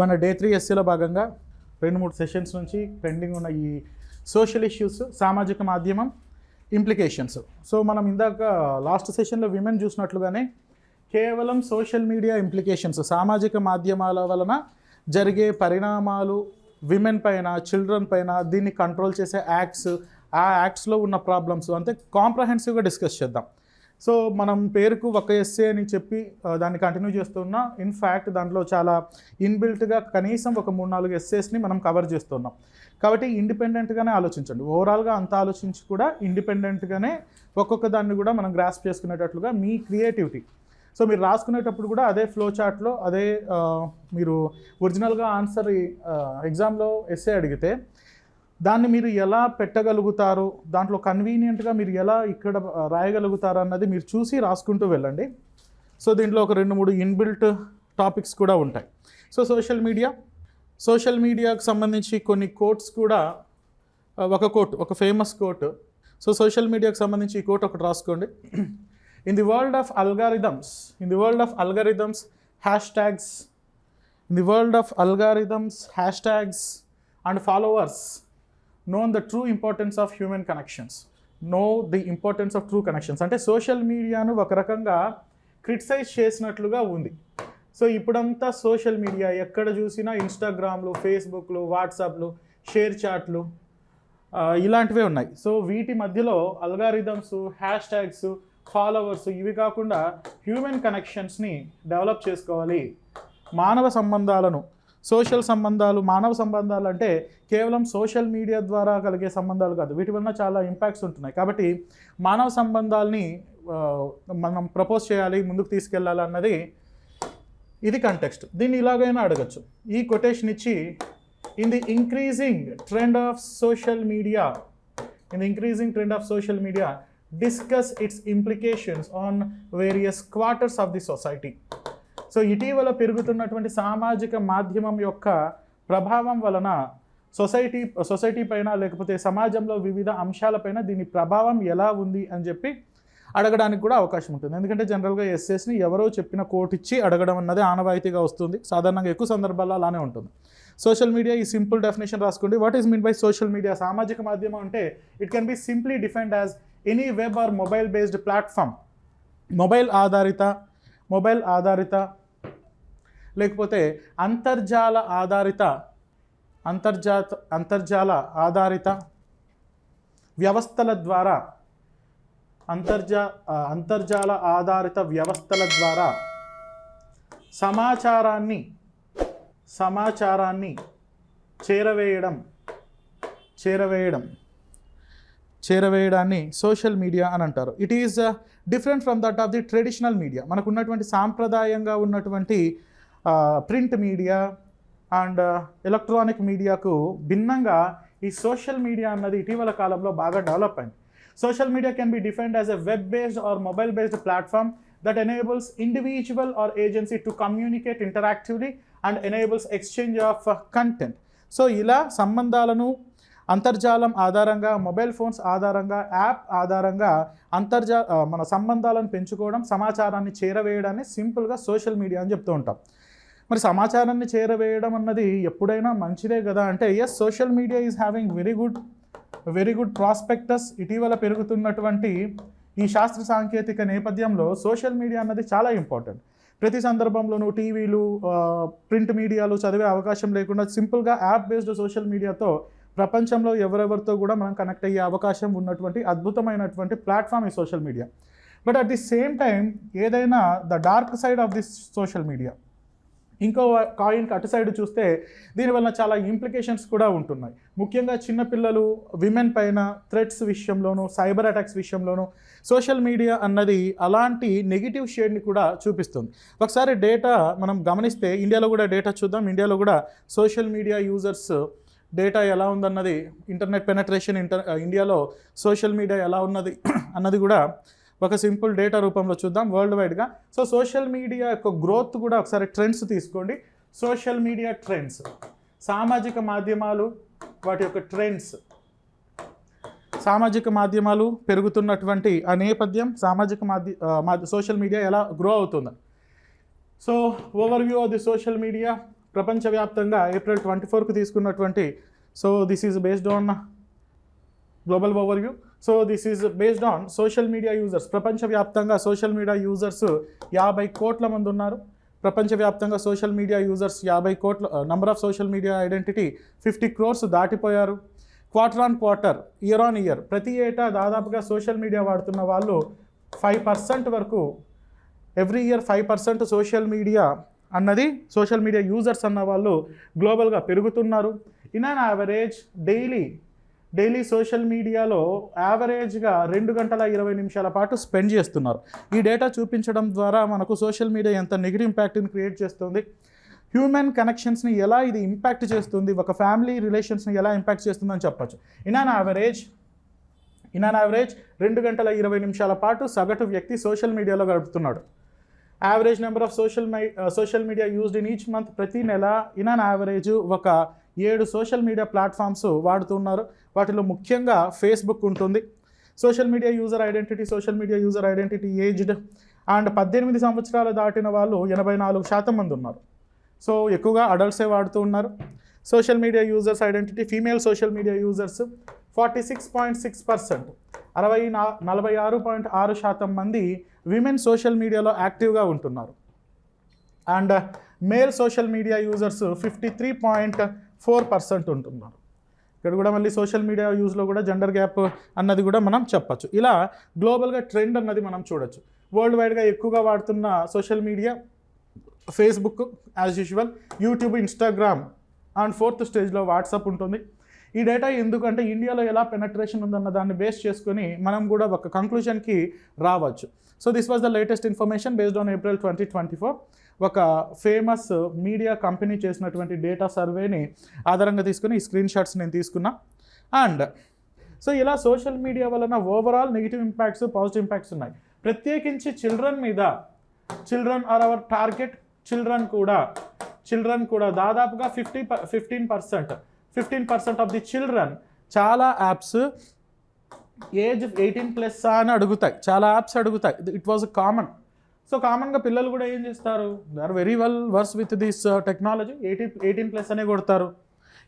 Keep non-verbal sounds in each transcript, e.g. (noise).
మన day three ఎస్సీలో భాగంగా రెండు మూడు సెషన్స్ నుంచి పెండింగ్ ఉన్న ఈ సోషల్ ఇష్యూస్ సామాజిక మాధ్యమం ఇంప్లికేషన్స్ సో మనం ఇందాక లాస్ట్ సెషన్లో విమెన్ చూసినట్లుగానే కేవలం సోషల్ మీడియా ఇంప్లికేషన్స్ సామాజిక మాధ్యమాల వలన జరిగే పరిణామాలు విమెన్ పైన చిల్డ్రన్ పైన దీన్ని కంట్రోల్ చేసే యాక్ట్స్ ఆ యాక్ట్స్లో ఉన్న ప్రాబ్లమ్స్ అంటే కాంప్రహెన్సివ్గా డిస్కస్ చేద్దాం. సో మనం పేరుకు ఒక ఎస్సే అని చెప్పి దాన్ని కంటిన్యూ చేస్తున్నా ఇన్ఫ్యాక్ట్ దాంట్లో చాలా ఇన్బిల్ట్గా కనీసం ఒక మూడు నాలుగు ఎస్సేస్ని మనం కవర్ చేస్తున్నాం. కాబట్టి ఇండిపెండెంట్గానే ఆలోచించండి. ఓవరాల్గా అంత ఆలోచించి కూడా ఇండిపెండెంట్గానే ఒక్కొక్క దాన్ని కూడా మనం గ్రాస్ప్ చేసుకునేటట్లుగా మీ క్రియేటివిటీ సో మీరు రాసుకునేటప్పుడు కూడా అదే ఫ్లో చార్ట్లో అదే మీరు ఒరిజినల్గా ఆన్సర్ ఎగ్జామ్లో ఎస్సే అడిగితే దాన్ని మీరు ఎలా పెట్టగలుగుతారు? దాంట్లో కన్వీనియంట్గా మీరు ఎలా ఇక్కడ రాయగలుగుతారు అన్నది మీరు చూసి రాసుకుంటూ వెళ్ళండి. సో దీంట్లో ఒక రెండు మూడు ఇన్బిల్ట్ టాపిక్స్ కూడా ఉంటాయి. సో సోషల్ మీడియా సోషల్ మీడియాకు సంబంధించి కొన్ని కోట్స్ కూడా ఒక కోట్ ఒక ఫేమస్ కోట్ సో సోషల్ మీడియాకు సంబంధించి ఈ కోట్ ఒకటి రాసుకోండి. In the world of algorithms in the world of algorithms hashtags in the world of algorithms hashtags and followers known the true importance of human connections know the importance of true connections అంటే social మీడియాను ఒక రకంగా criticise చేసినట్లుగా ఉంది. So ఇప్పుడంతా social media ఎక్కడ చూసినా ఇన్స్టాగ్రామ్లు ఫేస్బుక్లు వాట్సాప్లు share చాట్లు ఇలాంటివే ఉన్నాయి. సో వీటి మధ్యలో అల్గారిథమ్స్ హ్యాష్ ట్యాగ్స్ ఫాలోవర్స్ ఇవి కాకుండా హ్యూమన్ కనెక్షన్స్ని డెవలప్ చేసుకోవాలి. మానవ సంబంధాలను సోషల్ సంబంధాలు మానవ సంబంధాలు అంటే కేవలం సోషల్ మీడియా ద్వారా కలిగే సంబంధాలు కాదు. వీటి వలన చాలా ఇంపాక్ట్స్ ఉంటున్నాయి. కాబట్టి మానవ సంబంధాలని మనం ప్రపోజ్ చేయాలి ముందుకు తీసుకెళ్ళాలి అన్నది ఇది కంటెక్స్ట్ దీన్ని ఇలాగైనా అడగచ్చు. ఈ కొటేషన్ ఇచ్చి in the increasing trend of social media in the increasing trend of social media discuss its implications on various quarters of the society so ఇటీవల పెరుగుతున్నటువంటి సామాజిక మాధ్యమం యొక్క ప్రభావం వలన సొసైటీ సొసైటీ పైన లేకపోతే సమాజంలో వివిధ అంశాలపైన దీని ప్రభావం ఎలా ఉంది అని చెప్పి అడగడానికి కూడా అవకాశం ఉంటుంది. ఎందుకంటే జనరల్గా ఎస్ఎస్ని ఎవరో చెప్పిన కోట్ ఇచ్చి అడగడం అన్నది ఆనవాయితీగా వస్తుంది. సాధారణంగా ఎక్కువ సందర్భాల్లో అలానే ఉంటుంది. సోషల్ మీడియా ఈ సింపుల్ డెఫినేషన్ రాసుకోండి. What is mean by social media? సామాజిక మాధ్యమం అంటే it can be simply defined as any web or mobile based platform. Mobile ఆధారిత మొబైల్ ఆధారిత లేకపోతే అంతర్జాల ఆధారిత అంతర్జాత అంతర్జాల ఆధారిత వ్యవస్థల ద్వారా అంతర్జా అంతర్జాల ఆధారిత వ్యవస్థల ద్వారా సమాచారాన్ని సమాచారాన్ని చేరవేయడం చేరవేయడం చేరవేయడాన్ని సోషల్ మీడియా అని అంటారు. It is different from that of the traditional media మనకు ఉన్నటువంటి సాంప్రదాయంగా ఉన్నటువంటి ప్రింట్ మీడియా అండ్ ఎలక్ట్రానిక్ మీడియాకు భిన్నంగా ఈ సోషల్ మీడియా అన్నది ఇటీవల కాలంలో బాగా డెవలప్ అయింది. Social media can be defined as a web based or mobile based platform that enables individual or agency to communicate interactively and enables exchange of content so ఇలా సంబంధాలను అంతర్జాలం ఆధారంగా మొబైల్ ఫోన్స్ ఆధారంగా యాప్ ఆధారంగా అంతర్జా మన సంబంధాలను పెంచుకోవడం సమాచారాన్ని చేరవేయడాన్ని సింపుల్గా సోషల్ మీడియా అని చెప్తూ ఉంటాం. మరి సమాచారాన్ని చేరవేయడం అన్నది ఎప్పుడైనా మంచిదే కదా? అంటే yes social media is having very good very good prospectus ఇటీవల పెరుగుతున్నటువంటి ఈ శాస్త్ర సాంకేతిక నేపథ్యంలో సోషల్ మీడియా అన్నది చాలా ఇంపార్టెంట్ ప్రతి సందర్భంలోనూ టీవీలు ప్రింట్ మీడియాలు చదివే అవకాశం లేకుండా సింపుల్గా యాప్ బేస్డ్ సోషల్ మీడియాతో ప్రపంచంలో ఎవరెవరితో కూడా మనం కనెక్ట్ అయ్యే అవకాశం ఉన్నటువంటి అద్భుతమైనటువంటి ప్లాట్ఫామ్ ఈ social media but at the same time ఏదైనా the dark side of this social media ఇంకో కాయిన్కి అటు సైడ్ చూస్తే దీనివల్ల చాలా ఇంప్లికేషన్స్ కూడా ఉంటున్నాయి. ముఖ్యంగా చిన్నపిల్లలు విమెన్ పైన థ్రెట్స్ విషయంలోనూ సైబర్ అటాక్స్ విషయంలోనూ సోషల్ మీడియా అన్నది అలాంటి నెగిటివ్ షేడ్ని కూడా చూపిస్తుంది. ఒకసారి డేటా మనం గమనిస్తే ఇండియాలో కూడా డేటా చూద్దాం. ఇండియాలో కూడా సోషల్ మీడియా యూజర్స్ డేటా ఎలా ఉందన్నది ఇంటర్నెట్ పెనట్రేషన్ ఇంటర్ ఇండియాలో సోషల్ మీడియా ఎలా ఉన్నది (clears throat) అన్నది కూడా ఒక సింపుల్ డేటా రూపంలో చూద్దాం వరల్డ్ వైడ్గా సో సోషల్ మీడియా యొక్క గ్రోత్ కూడా ఒకసారి ట్రెండ్స్ తీసుకోండి. సోషల్ మీడియా ట్రెండ్స్ సామాజిక మాధ్యమాలు వాటి యొక్క ట్రెండ్స్ సామాజిక మాధ్యమాలు పెరుగుతున్నటువంటి ఆ నేపథ్యం సామాజిక మాధ్య సోషల్ మీడియా ఎలా గ్రో అవుతుంది. So overview of the social media ప్రపంచవ్యాప్తంగా ఏప్రిల్ ట్వంటీ ఫోర్కు తీసుకున్నటువంటి so this is based on global overview so this is based on social media users ప్రపంచవ్యాప్తంగా సోషల్ మీడియా యూజర్స్ యాభై కోట్ల మంది ఉన్నారు. ప్రపంచవ్యాప్తంగా సోషల్ మీడియా యూజర్స్ యాభై కోట్ల number of social media identity fifty crores దాటిపోయారు. Quarter on quarter year on year ప్రతి ఏటా దాదాపుగా సోషల్ మీడియా వాడుతున్న వాళ్ళు ఫైవ్ పర్సెంట్ వరకు every year five percent social media అన్నది సోషల్ మీడియా యూజర్స్ అన్న వాళ్ళు గ్లోబల్గా పెరుగుతున్నారు. In an average daily daily social మీడియాలో యావరేజ్గా రెండు గంటల ఇరవై నిమిషాల పాటు స్పెండ్ చేస్తున్నారు. ఈ డేటా చూపించడం ద్వారా మనకు సోషల్ మీడియా ఎంత నెగిటివ్ ఇంపాక్ట్ని క్రియేట్ చేస్తుంది? హ్యూమన్ కనెక్షన్స్ని ఎలా ఇది ఇంపాక్ట్ చేస్తుంది? ఒక ఫ్యామిలీ రిలేషన్స్ని ఎలా ఇంపాక్ట్ చేస్తుందని చెప్పొచ్చు. In an average in an average రెండు గంటల ఇరవై నిమిషాల పాటు సగటు వ్యక్తి సోషల్ మీడియాలో గడుపుతున్నాడు. Average number of social my social media used in each month ప్రతి నెల ఇన్ అన్ యావరేజ్ ఒక ఏడు సోషల్ మీడియా ప్లాట్ఫామ్స్ వాడుతున్నారు వాటిలో ముఖ్యంగా ఫేస్బుక్ ఉంటుంది. Social media user identity social media user identity aged and పద్దెనిమిది సంవత్సరాలు దాటిన వాళ్ళు ఎనభై నాలుగు శాతం మంది ఉన్నారు. సో ఎక్కువగా అడల్ట్సే వాడుతూ ఉన్నారు. Social media users identity female social media users forty six point six percent. అరవై నా నలభై ఆరు పాయింట్ ఆరు శాతం మంది విమెన్ సోషల్ మీడియాలో యాక్టివ్గా ఉంటున్నారు. And male social media users fifty three point four percent ఉంటున్నారు. ఇక్కడ కూడా మళ్ళీ సోషల్ మీడియా యూజ్లో కూడా జెండర్ గ్యాప్ అన్నది కూడా మనం చెప్పచ్చు. ఇలా గ్లోబల్గా ట్రెండ్ అన్నది మనం చూడొచ్చు. వరల్డ్ వైడ్గా ఎక్కువగా వాడుతున్న social media Facebook as usual YouTube Instagram and fourth స్టేజ్లో వాట్సాప్ ఉంటుంది. ఈ డేటా ఎందుకంటే ఇండియాలో ఎలా పెనట్రేషన్ ఉందన్న దాన్ని బేస్ చేసుకొని మనం కూడా ఒక కంక్లూజన్కి రావచ్చు. So this was the latest information based on April twenty twenty four ఒక ఫేమస్ మీడియా కంపెనీ చేసినటువంటి డేటా సర్వేని ఆధారంగా తీసుకుని ఈ స్క్రీన్ షాట్స్ నేను తీసుకున్నా. అండ్ సో ఇలా సోషల్ మీడియా వలన overall negative impacts positive impacts ఉన్నాయి. ప్రత్యేకించి చిల్డ్రన్ మీద children are our target children కూడా చిల్డ్రన్ కూడా దాదాపుగా fifty fifteen percent fifteen percent of the children చాలా యాప్స్ ఏజ్ ఎయిటీన్ ప్లస్ అని అడుగుతాయి. చాలా యాప్స్ అడుగుతాయి. ఇట్ వాజ్ కామన్ సో కామన్గా పిల్లలు కూడా ఏం చేస్తారు? They are very well versed with this technology eighty eighteen plus అనే కొడతారు.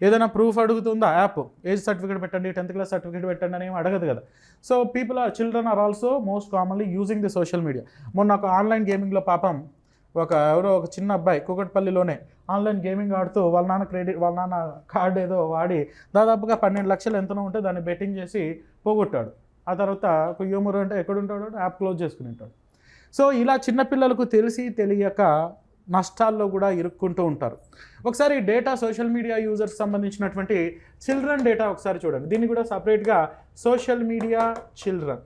ఏదైనా ప్రూఫ్ అడుగుతుందా? యాప్ ఏజ్ సర్టిఫికేట్ పెట్టండి టెన్త్ క్లాస్ సర్టిఫికేట్ పెట్టండి అని అడగదు కదా. So people are children are also most commonly using the social media మొన్న ఒక ఆన్లైన్ గేమింగ్లో పాపం ఒక ఎవరో ఒక చిన్న అబ్బాయి కుకట్పల్లిలోనే ఆన్లైన్ గేమింగ్ ఆడుతూ వాళ్ళ నాన్న క్రెడిట్ వాళ్ళ నాన్న కార్డు ఏదో వాడి దాదాపుగా పన్నెండు లక్షలు ఎంతనో ఉంటే దాన్ని బెట్టింగ్ చేసి పోగొట్టాడు. ఆ తర్వాత ఒక హ్యూమర్ అంటే ఎక్కడుంటాడు? యాప్ క్లోజ్ చేసుకుని ఉంటాడు. సో ఇలా చిన్నపిల్లలకు తెలిసి తెలియక నష్టాల్లో కూడా ఇరుక్కుంటూ ఉంటారు. ఒకసారి డేటా సోషల్ మీడియా యూజర్స్ సంబంధించినటువంటి చిల్డ్రన్ డేటా ఒకసారి చూడండి. దీన్ని కూడా సపరేట్గా social media children.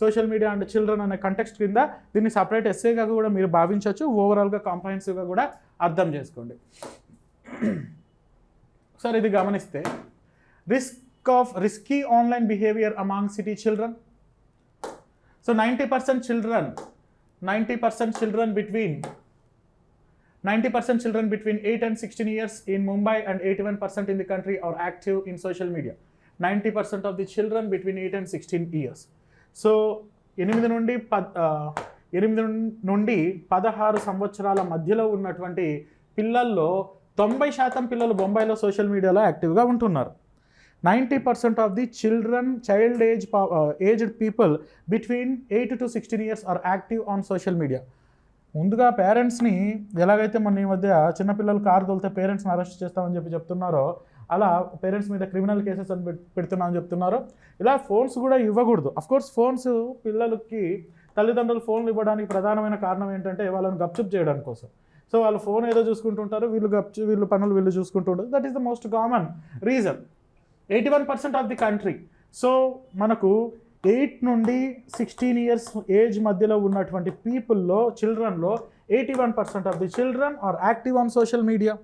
Social media and children అనే కంటెక్స్ట్ కింద దీన్ని సపరేట్ ఎస్ఏగా కూడా మీరు భావించవచ్చు. ఓవరాల్గా కాంప్రహెన్సివ్గా కూడా అర్థం చేసుకోండి. సార్ ఇది గమనిస్తే risk of risky online behaviour among city children so ninety percent children ninety percent children between 90% children between 8 and 16 years in Mumbai and 81% in the country are active in social media. 90% of the children between 8 and 16 years. So ఎనిమిది నుండి పద్ ఆ, ఎనిమిది నుండి పదహారు సంవత్సరాల మధ్యలో ఉన్నటువంటి పిల్లల్లో తొంభై శాతం పిల్లలు బొంబాయిలో సోషల్ మీడియాలో యాక్టివ్గా ఉంటున్నారు ninety percent of the children child age aged people between eight to sixteen years are active on social media ముందుగా పేరెంట్స్ని ఎలాగైతే మన ఈ మధ్య చిన్నపిల్లలు కారు తోలితే పేరెంట్స్ని అరెస్ట్ చేస్తామని చెప్పి చెప్తున్నారో అలా పేరెంట్స్ మీద క్రిమినల్ కేసెస్ అని పెడుతున్నామని చెప్తున్నారు ఇలా ఫోన్స్ కూడా ఇవ్వకూడదు. కోర్స్ ఫోన్స్ పిల్లలకి తల్లిదండ్రులు ఫోన్లు ఇవ్వడానికి ప్రధానమైన కారణం ఏంటంటే వాళ్ళని గప్చుప్ చేయడానికి కోసం. సో వాళ్ళు ఫోన్ ఏదో చూసుకుంటుంటారు వీళ్ళు గప్చు వీళ్ళు పనులు వీళ్ళు చూసుకుంటుంటారు. That is the most common reason eighty one percent of the country so మనకు ఎయిట్ నుండి సిక్స్టీన్ ఇయర్స్ ఏజ్ మధ్యలో ఉన్నటువంటి పీపుల్లో చిల్డ్రన్లో eighty one percent of the children are active on social media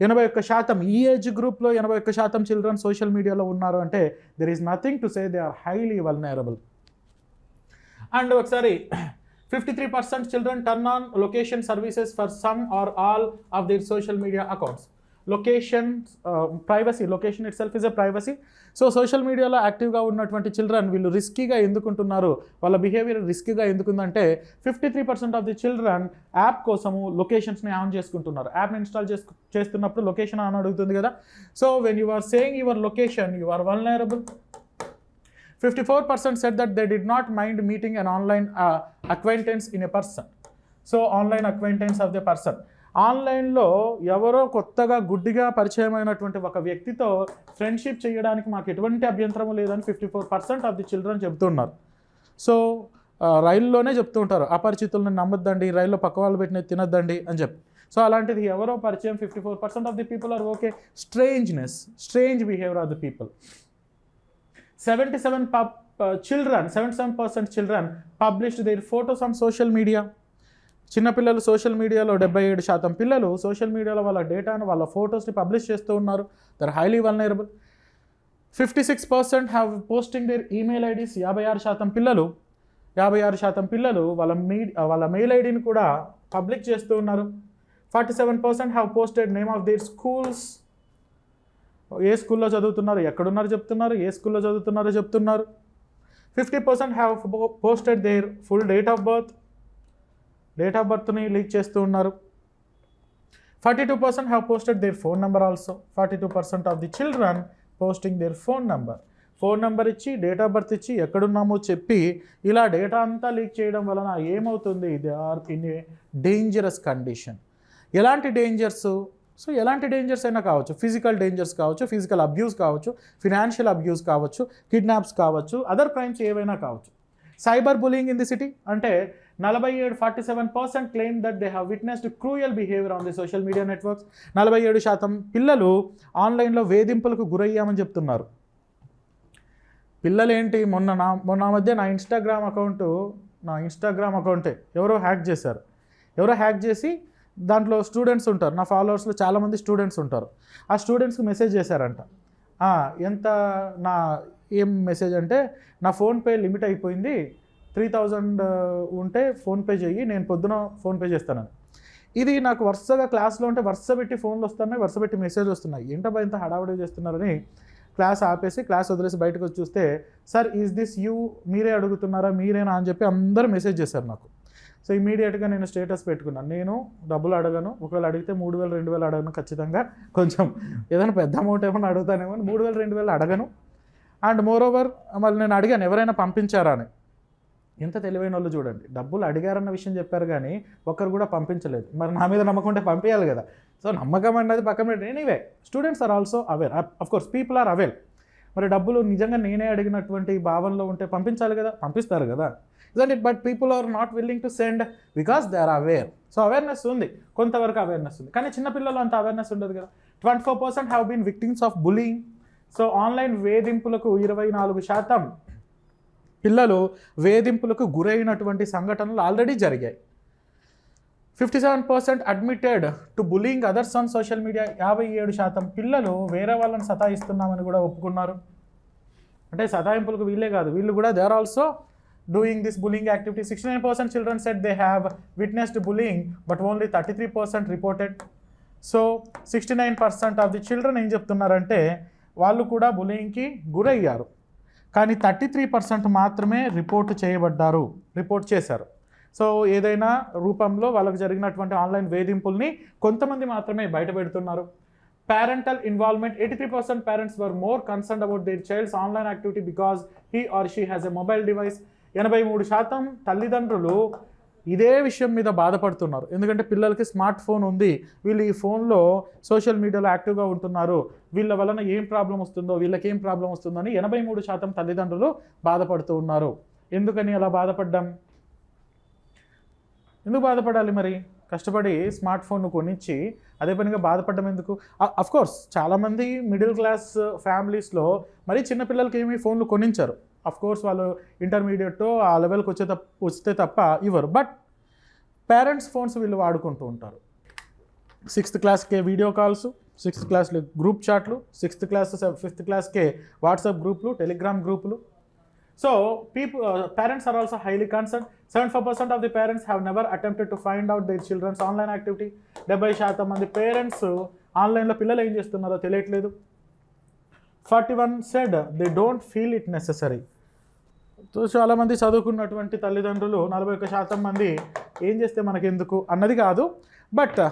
ఎనభై ఒక్క శాతం ఈ ఏజ్ గ్రూప్లో ఎనభై ఒక్క శాతం చిల్డ్రన్ సోషల్ మీడియాలో ఉన్నారు అంటే there is nothing to say they are highly vulnerable and ఒకసారి fifty three percent children turn on location services for some or all of their social media accounts location privacy location itself is a privacy so social మీడియాలో యాక్టివ్గా ఉన్నటువంటి children వీళ్ళు రిస్కీగా ఎందుకుంటున్నారు? వాళ్ళ behaviour రిస్కీగా ఎందుకుందంటే fifty three percent of the children app కోసము లొకేషన్స్ని ఆన్ చేసుకుంటున్నారు. యాప్ని ఇన్స్టాల్ చేసు చేస్తున్నప్పుడు లొకేషన్ ఆన్ అడుగుతుంది కదా? So when you are saying your location you are vulnerable 54% said that they did not mind meeting an online online acquaintance in a person so online acquaintance of the person ఆన్లైన్లో ఎవరో కొత్తగా గుడ్డిగా పరిచయమైనటువంటి ఒక వ్యక్తితో friendship చేయడానికి మాకు ఎటువంటి అభ్యంతరం లేదని fifty four percent of the children చెప్తున్నారు. సో రైల్లోనే చెప్తూ ఉంటారు అపరిచితులను నమ్మొద్దండి రైల్లో పక్క వాళ్ళు పెట్టిన తినొద్దండి అని చెప్పి. సో అలాంటిది ఎవరో పరిచయం fifty four percent of the people are okay. Strangeness strange behaviour of the people. Seventy seven pub children seventy seven percent children published their photos on social media. చిన్నపిల్లలు సోషల్ మీడియాలో డెబ్బై ఏడు శాతం పిల్లలు సోషల్ మీడియాలో వాళ్ళ డేటాను వాళ్ళ ఫొటోస్ని పబ్లిష్ చేస్తూ ఉన్నారు. They're highly vulnerable fifty six percent have posting their email IDs యాభై ఆరు శాతం పిల్లలు యాభై ఆరు శాతం పిల్లలు వాళ్ళ మీ వాళ్ళ మెయిల్ ఐడిని కూడా పబ్లిక్ చేస్తూ ఉన్నారు. Forty seven percent have posted name of their schools ఏ స్కూల్లో చదువుతున్నారు ఎక్కడున్నారు చెప్తున్నారు ఏ స్కూల్లో చదువుతున్నారో చెప్తున్నారు. Fifty percent have posted their full date of birth date of బర్త్ని leak చేస్తూ ఉన్నారు. Forty two percent have posted their phone number also forty two percent of the children posting their phone number phone number ఇచ్చి date of birth ఇచ్చి ఎక్కడున్నామో చెప్పి ఇలా data అంతా leak చేయడం వలన ఏమవుతుంది? They are in a dangerous condition ఎలాంటి డేంజర్స్ సో ఎలాంటి డేంజర్స్ అయినా కావచ్చు. ఫిజికల్ డేంజర్స్ కావచ్చు ఫిజికల్ అబ్యూస్ కావచ్చు ఫినాన్షియల్ అబ్యూస్ కావచ్చు కిడ్నాప్స్ కావచ్చు అదర్ క్రైమ్స్ ఏవైనా కావచ్చు. Cyber bullying in the city అంటే నలభై ఏడు forty seven percent claim that they have witnessed cruel behaviour on the social media networks నలభై ఏడు శాతం పిల్లలు ఆన్లైన్లో వేధింపులకు గురయ్యామని చెప్తున్నారు. పిల్లలు ఏంటి మొన్న నా మొన్న మధ్య నా ఇన్స్టాగ్రామ్ అకౌంట్ నా ఇన్స్టాగ్రామ్ అకౌంటే ఎవరో హ్యాక్ చేశారు. ఎవరో హ్యాక్ చేసి దాంట్లో స్టూడెంట్స్ ఉంటారు. నా ఫాలోవర్స్లో చాలామంది స్టూడెంట్స్ ఉంటారు. ఆ స్టూడెంట్స్కి మెసేజ్ చేశారంట. ఎంత నా ఏం మెసేజ్ అంటే నా ఫోన్పే లిమిట్ అయిపోయింది. త్రీ థౌజండ్ ఉంటే ఫోన్పే చెయ్యి నేను పొద్దున ఫోన్పే చేస్తానని ఇది నాకు వరుసగా క్లాస్లో ఉంటే వరుస పెట్టి ఫోన్లు వస్తున్నాయి వరుస పెట్టి మెసేజ్ వస్తున్నాయి. ఏంటబ్బా ఇంత హడావుడి చేస్తున్నారని క్లాస్ ఆపేసి క్లాస్ వదిలేసి బయటకు వచ్చి చూస్తే సార్ ఈజ్ దిస్ యూ మీరే అడుగుతున్నారా? మీరేనా? అని చెప్పి అందరూ మెసేజ్ చేశారు నాకు. సో ఇమీడియట్గా నేను స్టేటస్ పెట్టుకున్నాను. నేను డబ్బులు అడగను. ఒకవేళ అడిగితే మూడు వేలు రెండు వేలు అడగను ఖచ్చితంగా. కొంచెం ఏదైనా పెద్ద అమౌంట్ ఏమైనా అడుగుతానేమో అని మూడు వేలు రెండు వేలు అడగను. అండ్ మోర్ ఓవర్ మళ్ళీ నేను అడిగాను ఎవరైనా పంపించారా? అని. ఎంత తెలివైన వాళ్ళు చూడండి. డబ్బులు అడిగారన్న విషయం చెప్పారు కానీ ఒక్కరు కూడా పంపించలేదు. మరి నా మీద నమ్మకం ఉంటే పంపించాలి కదా. సో నమ్మకం అన్నది పక్కన పెట్టి anyway students are also aware of course people are aware మరి డబ్బులు నిజంగా నేనే అడిగినటువంటి భావనలో ఉంటే పంపించాలి కదా? పంపిస్తారు కదా. ఇదంటే it but people are not willing to send because they are aware so awareness ఉంది. కొంతవరకు అవేర్నెస్ ఉంది. కానీ చిన్నపిల్లలు అంత అవేర్నెస్ ఉండదు కదా. Twenty four percent have been victims of bullying so online వేధింపులకు ఇరవై నాలుగు శాతం పిల్లలు వేధింపులకు గురైనటువంటి సంఘటనలు ఆల్రెడీ జరిగాయి. Fifty seven percent admitted to bullying others on social media యాభై ఏడు శాతం పిల్లలు వేరే వాళ్ళని సతాయిస్తున్నామని కూడా ఒప్పుకున్నారు. అంటే సతాయింపులకు వీళ్ళే కాదు వీళ్ళు కూడా they are also doing this bullying activity sixty nine percent children set they have witnessed bullying but only thirty three percent reported so sixty nine percent of the children ఏం చెప్తున్నారంటే వాళ్ళు కూడా బులింగ్కి గురయ్యారు. కానీ థర్టీ త్రీ పర్సెంట్ మాత్రమే report చేయబడ్డారు report చేశారు. సో ఏదైనా రూపంలో వాళ్ళకు జరిగినటువంటి ఆన్లైన్ వేధింపుల్ని కొంతమంది మాత్రమే బయట పెడుతున్నారు. Parental involvement eighty three percent parents were more concern about their child's online activity because he or she has a mobile device ఎనభై మూడు శాతం తల్లిదండ్రులు ఇదే విషయం మీద బాధపడుతున్నారు. ఎందుకంటే పిల్లలకి స్మార్ట్ ఫోన్ ఉంది. వీళ్ళు ఈ ఫోన్లో సోషల్ మీడియాలో యాక్టివ్గా ఉంటున్నారు. వీళ్ళ వలన ఏం ప్రాబ్లం వస్తుందో వీళ్ళకి ఏం ప్రాబ్లం వస్తుందో అని ఎనభై మూడు శాతం తల్లిదండ్రులు బాధపడుతూ ఉన్నారు. ఎందుకని అలా బాధపడ్డాం? ఎందుకు బాధపడాలి మరి? కష్టపడి స్మార్ట్ ఫోన్ను కొనిచ్చి అదే పనిగా బాధపడడం ఎందుకు? అఫ్కోర్స్ చాలామంది మిడిల్ క్లాస్ ఫ్యామిలీస్లో మరీ చిన్నపిల్లలకి ఏమి ఫోన్లు కొనించారు. కోర్స్ వాళ్ళు ఇంటర్మీడియట్ ఆ లెవెల్కి వచ్చే తప్ప వస్తే తప్ప ఇవ్వరు. బట్ పేరెంట్స్ ఫోన్స్ వీళ్ళు వాడుకుంటూ ఉంటారు. సిక్స్త్ క్లాస్కే వీడియో కాల్స్ సిక్స్త్ క్లాస్లో గ్రూప్ చాట్లు సిక్స్త్ క్లాస్ ఫిఫ్త్ క్లాస్కే వాట్సాప్ గ్రూపులు టెలిగ్రామ్ గ్రూపులు so people parents are also highly concern seventy five percent of the parents have never attempted to find out their children's online activity డెబ్బై శాతం మంది parents ఆన్లైన్లో పిల్లలు ఏం చేస్తున్నారో తెలియట్లేదు. Forty one said they don't feel it necessary చాలామంది చదువుకున్నటువంటి తల్లిదండ్రులు నలభై ఒక్క శాతం మంది ఏం చేస్తే మనకెందుకు అన్నది కాదు. బట్ uh,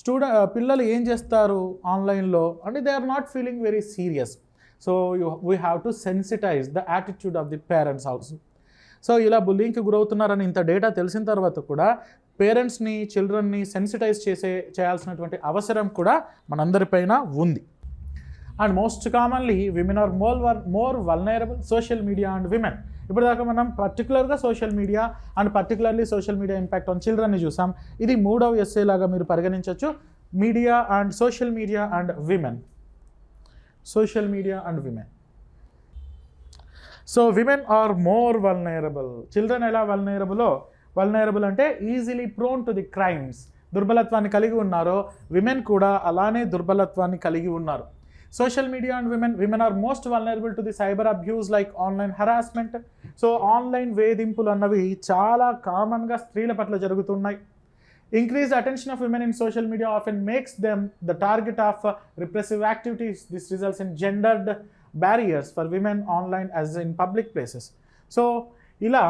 స్టూడెంట్ uh, పిల్లలు ఏం చేస్తారు ఆన్లైన్లో అంటే they are not feeling very serious. So you we have to sensitise the attitude of the parents also. So ఇలా బుల్లింగ్కి గురవుతున్నారని ఇంత డేటా తెలిసిన తర్వాత కూడా పేరెంట్స్ని చిల్డ్రన్ని సెన్సిటైజ్ చేసే చేయాల్సినటువంటి అవసరం కూడా మనందరిపైన ఉంది. And most commonly women are more more vulnerable social media and women ఇప్పటిదాకా మనం పర్టికులర్గా social media and particularly social media impact on చిల్డ్రన్ని చూసాం. ఇది మూడవ ఎస్ఏ లాగా మీరు పరిగణించవచ్చు media and social media and women social media and women so women are more vulnerable children ఎలా వల్నరబులో వల్నరబుల్ అంటే easily prone to the crimes దుర్బలత్వాన్ని కలిగి ఉన్నారో విమెన్ కూడా అలానే దుర్బలత్వాన్ని కలిగి ఉన్నారు. Social media and women women are most vulnerable to the cyber abuse like online harassment so online వేధింపులు అన్నవి చాలా కామన్గా స్త్రీల పట్ల జరుగుతున్నాయి. Increase attention of women in social media of an makes them the target of repressive activities this results in gendered barriers for women online as in public places so ఇలా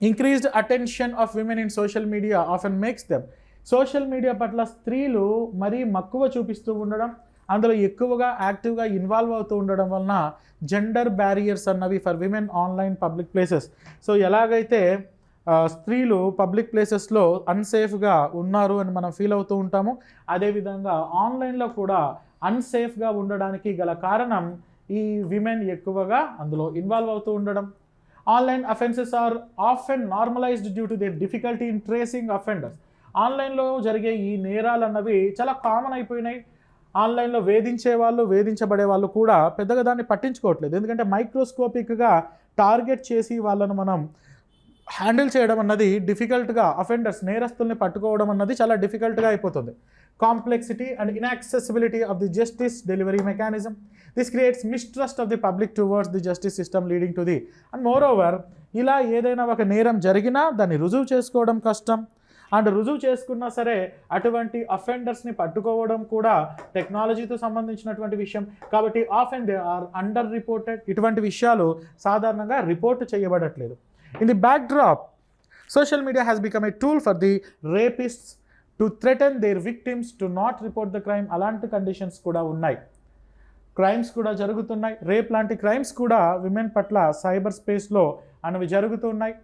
increased attention of women in social media of and makes them social media పట్ల స్త్రీలు మరీ మక్కువ చూపిస్తూ ఉండడం అందులో ఎక్కువగా యాక్టివ్గా ఇన్వాల్వ్ అవుతూ ఉండడం వలన జెండర్ బ్యారియర్స్ అన్నవి for women online public places so ఎలాగైతే స్త్రీలు పబ్లిక్ ప్లేసెస్లో అన్సేఫ్గా ఉన్నారు అని మనం ఫీల్ అవుతూ ఉంటాము అదేవిధంగా ఆన్లైన్లో కూడా అన్సేఫ్గా ఉండడానికి గల కారణం ఈ విమెన్ ఎక్కువగా అందులో ఇన్వాల్వ్ అవుతూ ఉండడం. Online offences are often normalised due to they difficulty in tracing offenders ఆన్లైన్లో జరిగే ఈ నేరాలు అన్నవి చాలా కామన్ అయిపోయినాయి. ఆన్లైన్లో వేధించే వాళ్ళు వేధించబడే వాళ్ళు కూడా పెద్దగా దాన్ని పట్టించుకోవట్లేదు. ఎందుకంటే మైక్రోస్కోపిక్గా టార్గెట్ చేసి వాళ్ళను మనం హ్యాండిల్ చేయడం అన్నది డిఫికల్ట్గా అఫెండర్స్ నేరస్తుల్ని పట్టుకోవడం అన్నది చాలా డిఫికల్ట్గా అయిపోతుంది. Complexity and inaccessibility of the justice delivery mechanism. This creates mistrust of the public towards the justice system leading to the and moreover ఇలా ఏదైనా ఒక నేరం జరిగినా దాన్ని రుజువు చేసుకోవడం కష్టం. అండ్ రుజువు చేసుకున్నా సరే అటువంటి అఫెండర్స్ని పట్టుకోవడం కూడా టెక్నాలజీతో సంబంధించినటువంటి విషయం. కాబట్టి of and they are under reported ఇటువంటి విషయాలు సాధారణంగా report చేయబడట్లేదు. In the backdrop social media has become a tool for the rapists to threaten their victims to not report the crime అలాంటి కండిషన్స్ కూడా ఉన్నాయి. క్రైమ్స్ కూడా జరుగుతున్నాయి. రేప్ లాంటి crimes కూడా విమెన్ పట్ల సైబర్ స్పేస్లో అనేవి జరుగుతున్నాయి.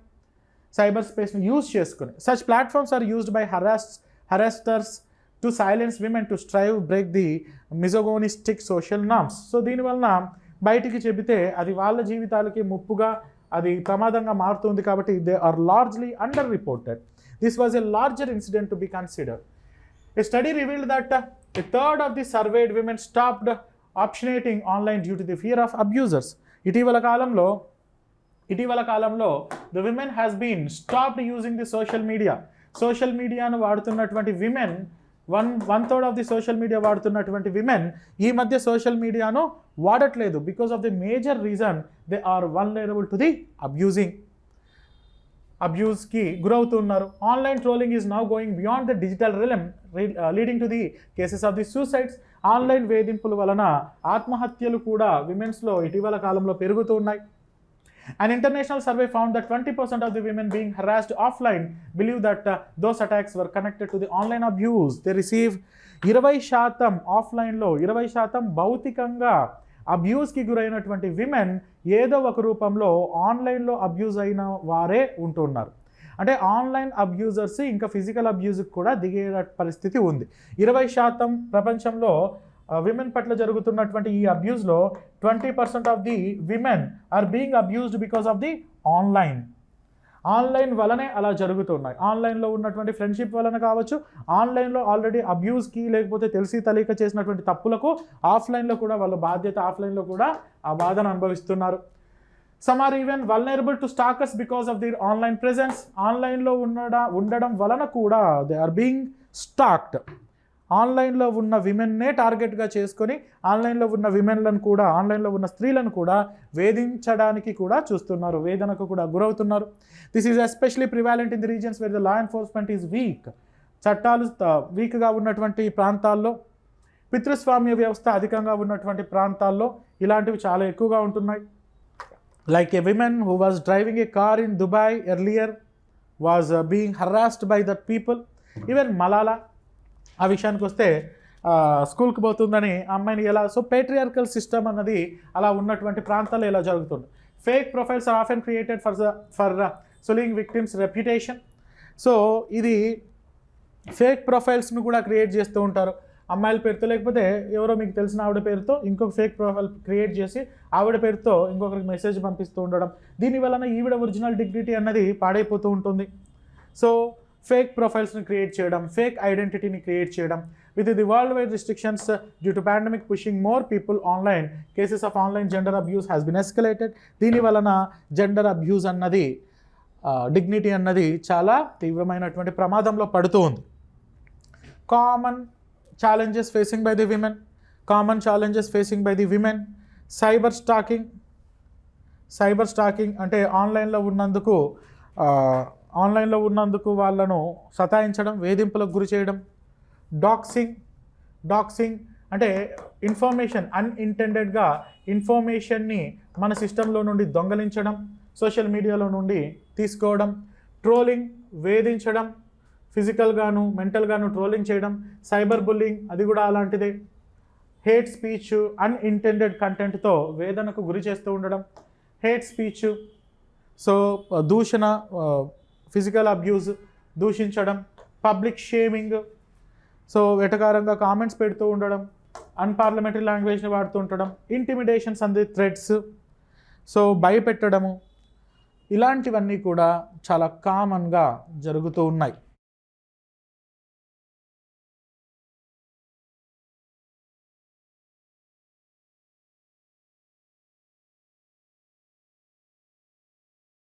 సైబర్ స్పేస్ని యూజ్ చేసుకుని such platforms are used by harass harassers to silence women to strive break the misogynistic social norms so దీనివలన బయటికి చెబితే అది వాళ్ళ జీవితాలకి ముప్పుగా అది ప్రమాదంగా మారుతుంది కాబట్టి they are largely under reported this was a larger incident to be considered a study revealed that a third of the surveyed women stopped operating online due to the fear of abusers ఇటీవల కాలంలో ఇటీవల కాలంలో the women has been stopped using the social media social మీడియాను వాడుతున్నటువంటి women one one third of the social media వాడుతున్నటువంటి women ఈ మధ్య social మీడియాను వాడట్లేదు because of the major reason they are vulnerable to the abusing అబ్యూస్కి గురవుతున్నారు. Online trolling is now going beyond the digital realm leading to the cases of the suicides online వేధింపుల వలన ఆత్మహత్యలు కూడా విమెన్స్లో ఇటీవల కాలంలో పెరుగుతూ ఉన్నాయి. An international survey found that 20% of the women being harassed offline believe that uh, those attacks were connected to the online abuse. They receive ఇరవై శాతం ఆఫ్లైన్లో ఇరవై శాతం భౌతికంగా అబ్యూస్కి గురైనటువంటి విమెన్ ఏదో ఒక రూపంలో ఆన్లైన్లో అబ్యూజ్ అయిన వారే ఉంటున్నారు అంటే ఆన్లైన్ అబ్యూజర్స్ ఇంకా ఫిజికల్ అబ్యూజ్కి కూడా దిగే పరిస్థితి ఉంది ఇరవై శాతం ప్రపంచంలో విమెన్ పట్ల జరుగుతున్నటువంటి ఈ అబ్యూస్లో twenty percent of the women are being abused because of the online online వలనే అలా జరుగుతున్నాయి. ఆన్లైన్లో ఉన్నటువంటి ఫ్రెండ్షిప్ వలన కావచ్చు ఆన్లైన్లో ఆల్రెడీ అబ్యూస్కి లేకపోతే తెలిసి తలిక చేసినటువంటి తప్పులకు ఆఫ్లైన్లో కూడా వాళ్ళ బాధ్యత ఆఫ్లైన్లో కూడా ఆ బాధను అనుభవిస్తున్నారు. Some are even vulnerable to stalkers because of their online presence ఆన్లైన్లో ఉండడం ఉండడం వలన కూడా దే ఆర్ బీయింగ్ స్టాక్డ్ ఆన్లైన్లో ఉన్న విమెన్నే టార్గెట్గా చేసుకొని ఆన్లైన్లో ఉన్న విమెన్లను కూడా ఆన్లైన్లో ఉన్న స్త్రీలను కూడా వేధించడానికి కూడా చూస్తున్నారు వేదనకు కూడా గురవుతున్నారు. This is especially prevalent in the reasons where the law enforcement is weak చట్టాలు వీక్గా ఉన్నటువంటి ప్రాంతాల్లో పితృస్వామ్య వ్యవస్థ అధికంగా ఉన్నటువంటి ప్రాంతాల్లో ఇలాంటివి చాలా ఎక్కువగా ఉంటున్నాయి. Like a women who was driving a car in Dubai earlier was being harassed by that people even Malala ఆ విషయానికి వస్తే స్కూల్కి పోతుందని అమ్మాయిని ఎలా సో పేట్రియార్కల్ సిస్టమ్ అన్నది అలా ఉన్నటువంటి ప్రాంతాల్లో ఇలా జరుగుతుంది. Fake profiles are often created for for sullying victims reputation so ఇది ఫేక్ ప్రొఫైల్స్ను కూడా క్రియేట్ చేస్తూ ఉంటారు. అమ్మాయిల పేరుతో లేకపోతే ఎవరో మీకు తెలిసిన ఆవిడ పేరుతో ఇంకొక ఫేక్ ప్రొఫైల్ క్రియేట్ చేసి ఆవిడ పేరుతో ఇంకొకరికి మెసేజ్ పంపిస్తూ ఉండడం. దీనివలన ఈవిడ ఒరిజినల్ డిగ్నిటీ అన్నది పాడైపోతూ ఉంటుంది. సో ఫేక్ ప్రొఫైల్స్ని క్రియేట్ చేయడం ఫేక్ ఐడెంటిటీని క్రియేట్ చేయడం. With the world wide restrictions due to pandemic pushing more people online cases of online gender abuse has been escalated దీని వలన జెండర్ అబ్యూస్ అన్నది డిగ్నిటీ అన్నది చాలా తీవ్రమైనటువంటి ప్రమాదంలో పడుతూ ఉంది. Common challenges facing by the women common challenges facing by the women cyber stalking cyber stalking అంటే ఆన్లైన్లో ఉన్నందుకు ఆన్లైన్లో ఉన్నందుకు వాళ్ళను సతాయించడం వేధింపులకు గురి చేయడం డాక్సింగ్ డాక్సింగ్ అంటే ఇన్ఫర్మేషన్ అన్ఇంటెండెడ్గా ఇన్ఫర్మేషన్ని మన సిస్టంలో నుండి దొంగలించడం సోషల్ మీడియాలో నుండి తీసుకోవడం ట్రోలింగ్ వేధించడం ఫిజికల్గాను మెంటల్గాను ట్రోలింగ్ చేయడం సైబర్ బుల్లింగ్ అది కూడా అలాంటిదే. హేట్ స్పీచ్ అన్ఇంటెండెడ్ కంటెంట్తో వేదనకు గురి చేస్తూ ఉండడం హేట్ స్పీచ్. సో దూషణ ఫిజికల్ అబ్యూజ్ దూషించడం పబ్లిక్ షేమింగ్. సో వెటకారంగా కామెంట్స్ పెడుతూ ఉండడం అన్పార్లమెంటరీ లాంగ్వేజ్ని వాడుతూ ఉండడం ఇంటిమిడేషన్స్ అంది థ్రెడ్స్. సో భయపెట్టడము ఇలాంటివన్నీ కూడా చాలా కామన్గా జరుగుతూ ఉన్నాయి.